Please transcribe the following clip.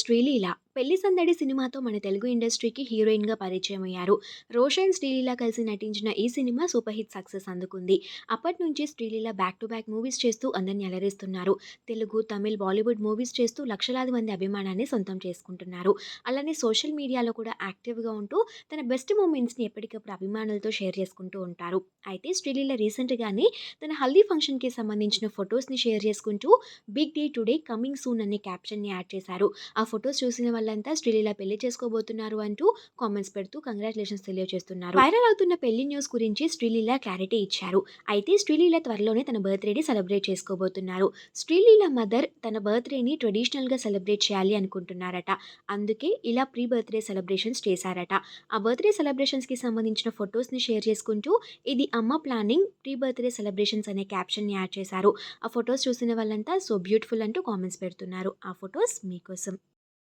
శ్రీలీల పెళ్ళి సందడి సినిమాతో మన తెలుగు ఇండస్ట్రీకి హీరోయిన్గా పరిచయం అయ్యారు రోషన్ శ్రీలీల కలిసి నటించిన ఈ సినిమా సూపర్ హిట్ సక్సెస్ అందుకుంది. అప్పటి నుంచి Sreeleela back to back movies చేస్తూ అందరిని అలరిస్తున్నారు. తెలుగు తమిళ్ బాలీవుడ్ మూవీస్ చేస్తూ లక్షలాది మంది అభిమానాన్ని సొంతం చేసుకుంటున్నారు. అలానే సోషల్ మీడియాలో కూడా యాక్టివ్గా ఉంటూ తన బెస్ట్ మూమెంట్స్ని ఎప్పటికప్పుడు అభిమానులతో షేర్ చేసుకుంటూ ఉంటారు. అయితే శ్రీలీల రీసెంట్గానే తన హల్దీ ఫంక్షన్కి సంబంధించిన ఫొటోస్ని షేర్ చేసుకుంటూ big day today coming soon అనే క్యాప్షన్ని యాడ్ చేశారు. ఆ ఫొటోస్ చూసిన వాళ్ళంతా శ్రీలీల పెళ్ళి చేసుకోబోతున్నారు అంటూ కామెంట్స్ పెడుతూ కంగ్రాచులేషన్స్ తెలియజేస్తున్నారు. వైరల్ అవుతున్న పెళ్ళి న్యూస్ గురించి శ్రీలీల క్లారిటీ ఇచ్చారు. అయితే శ్రీలీల త్వరలోనే తన బర్త్డేని సెలబ్రేట్ చేసుకోబోతున్నారు. శ్రీలీల మదర్ తన బర్త్డేని ట్రెడిషనల్గా సెలబ్రేట్ చేయాలి అనుకుంటున్నారట. అందుకే ఇలా ప్రీ బర్త్డే సెలబ్రేషన్స్ చేశారట. ఆ బర్త్డే సెలబ్రేషన్స్కి సంబంధించిన ఫొటోస్ని షేర్ చేసుకుంటూ ఇది అమ్మ ప్లానింగ్ ప్రీ బర్త్డే సెలబ్రేషన్స్ అనే క్యాప్షన్ని యాడ్ చేశారు. ఆ ఫొటోస్ చూసిన వాళ్ళంతా సో బ్యూటిఫుల్ అంటూ కామెంట్స్ పెడుతున్నారు. ఆ ఫొటోస్ మీకోసం.